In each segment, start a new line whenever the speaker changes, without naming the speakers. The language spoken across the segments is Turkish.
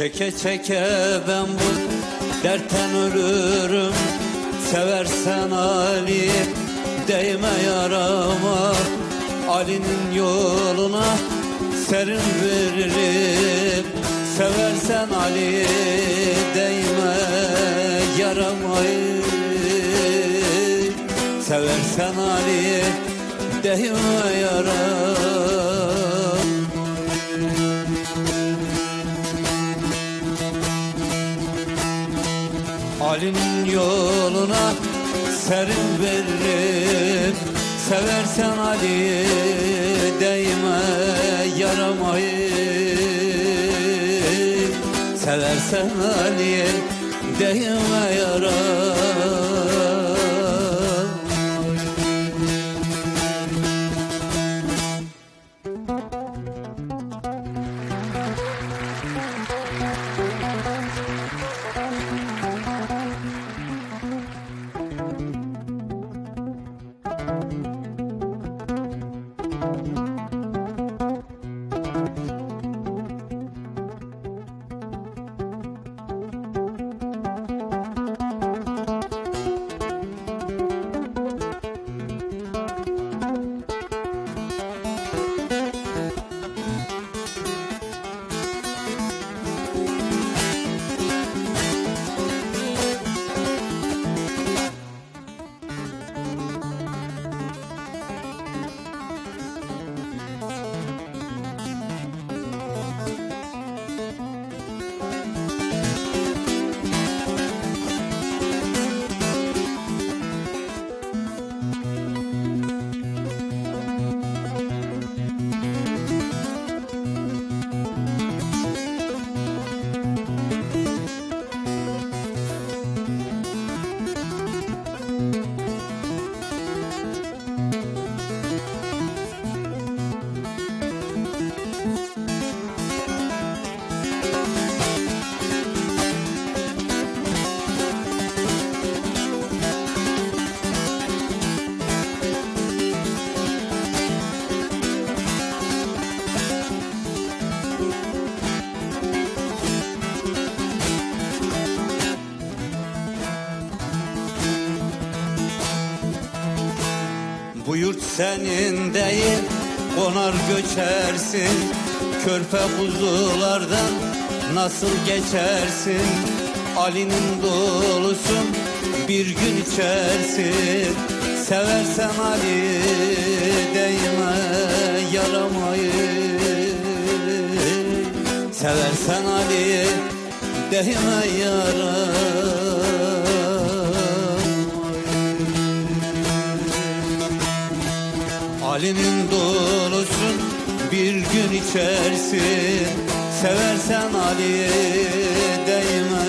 Çeke çeke ben bu dertten ölürüm. Seversen Ali değme yarama. Ali'nin yoluna serin veririm. Seversen Ali değme yaramayı. Seversen Ali değme yaram Ali'nin yoluna serin veririm Seversen Ali değme yaramayı. Seversen Ali değme yaram Bu yurt senin değil konar göçersin. Körpe kuzulardan nasıl geçersin? Ali'nin dolusun bir gün içersin. Seversen Ali değme yaramayı. Seversen Ali değme yaramayı Ali'nin dolusun bir gün içersin Seversen Ali değme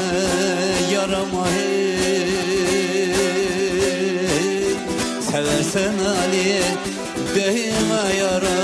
yarama hey. Seversen Ali değme yarama